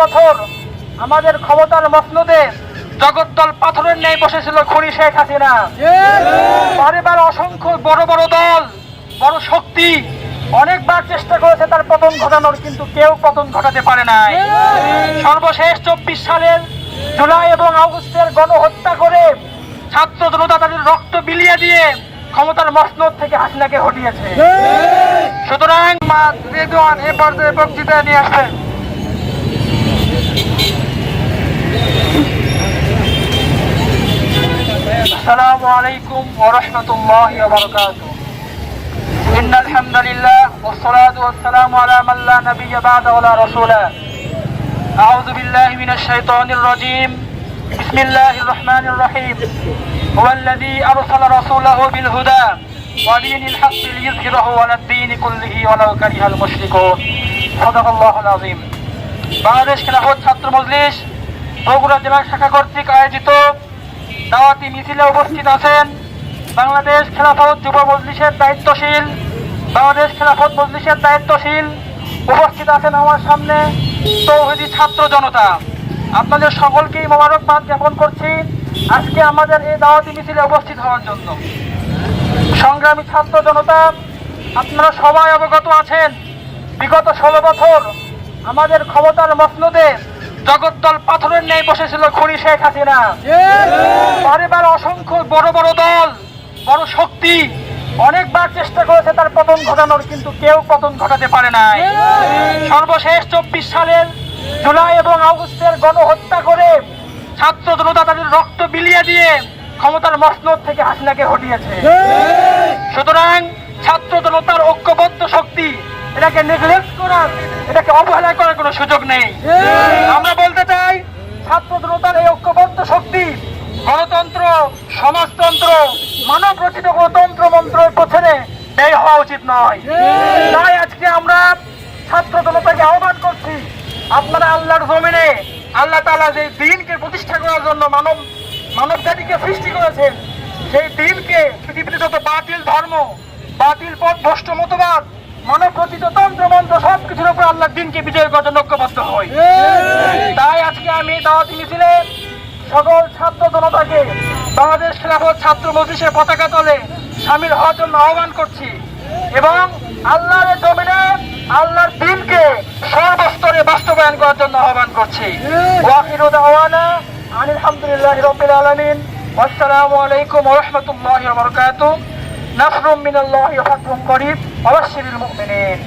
বছর আমাদের ক্ষমতার মসনদে জগদ্দল পাথরের নেই বসেছিল খুনি শেখ হাসিনা। বারেবার অসংখ্য বড় বড় দল, বড় শক্তি অনেকবার চেষ্টা করেছে তার পতন ঘটানোর, কিন্তু কেউ পতন ঘটাতে পারে নাই। সর্বশেষ চব্বিশ সালের জুলাই এবং আগস্টের গণহত্যা করে ছাত্র জনতা তাদের রক্ত বিলিয়ে দিয়ে ক্ষমতার মসনদ থেকে হাসিনাকে হটিয়েছে। সুতরাং মা রেদওয়ান এ পর্যায়ে বক্তৃতা নিয়ে আসবেন। السلام عليكم ورحمة الله وبركاته إن الحمد لله والصلاة والسلام على من لا نبي بعد ولا رسول أعوذ بالله من الشيطان الرجيم بسم الله الرحمن الرحيم هو الذي أرسل رسوله بالهدى ودين الحق ليظهره على الدين كله ولو كره المشركون صدق الله العظيم বাংলাদেশ খেলাফত ছাত্র মজলিস বগুড়া জেলা শাখা কর্তৃক আয়োজিত দাওয়াতি মিছিলে উপস্থিত আছেন বাংলাদেশ খেলাফত যুব মজলিসের দায়িত্বশীল, বাংলাদেশ খেলাফত মজলিসের দায়িত্বশীল উপস্থিত আছেন আমার সামনে তৌহিদি ছাত্র জনতা। আপনাদের সকলকেই মোবারকবাদ জ্ঞাপন করছি আজকে আমাদের এই দাওয়াতি মিছিলে উপস্থিত হওয়ার জন্য। সংগ্রামী ছাত্র জনতা, আপনারা সবাই অবগত আছেন, বিগত ষোলো বছর আমাদের ক্ষমতার মসনদে জগদ্দল পাথরের নেই বসেছিল খুনি শেখ হাসিনা। বারেবার অসংখ্য বড় বড় দল, বড় শক্তি অনেকবার চেষ্টা করেছে তার পতন ঘটানোর, কিন্তু কেউ পতন ঘটাতে পারে নাই। সর্বশেষ চব্বিশ সালের জুলাই এবং আগস্টের গণহত্যা করে ছাত্র জনতা তাদের রক্ত বিলিয়ে দিয়ে ক্ষমতার মসনদ থেকে হাসিনাকে হটিয়েছে। সুতরাং ছাত্র জনতার ঐক্যবদ্ধ শক্তি, এটাকে নেগলেক্ট করার, এটাকে অবহেলা করার কোনো সুযোগ নেই। আমরা বলতে চাই ছাত্র জনতার এই ঐক্যবদ্ধ শক্তি গণতন্ত্র সমাজতন্ত্র মানব রচিত গণতন্ত্র মন্ত্রের পেছনে ব্যয় হওয়া উচিত নয়। তাই আজকে আমরা ছাত্র জনতাকে আহ্বান করছি আপনারা আল্লাহর জমিনে আল্লাহ তাআলা যে দিনকে প্রতিষ্ঠা করার জন্য মানব মানব জাতিকে সৃষ্টি করেছেন সেই দিনকে পৃথিবীতে যত বাতিল ধর্ম বাতিল পথ ভ্রষ্ট মতবাদ মানব রচিত তন্ত্র মন্ত্র সব কিছুর উপর আল্লাহ দিনকে বিজয় করার জন্য ঐক্যবদ্ধ হয় তাই আজকে আমি দাওয়াতি মিছিলে সকল ছাত্র জনতাকে বাংলাদেশ খেলাফত ছাত্র মজলিসের পতাকা তলে সামিল হওয়ার জন্য আহ্বান করছি এবং আল্লাহর জমিনে আল্লাহর দিনকে সর্বস্তরে বাস্তবায়ন করার জন্য আহ্বান করছি। ওয়াকিরু দাওয়ানা আলহামদুলিল্লাহ রাব্বিল আলামিন। আসসালামু আলাইকুম ওয়া রাহমাতুল্লাহি ওয়া বারাকাতুহু। নাসরুম মিনাল্লাহি ওয়া ফাতহুম করিব ওয়া মুমিনিন।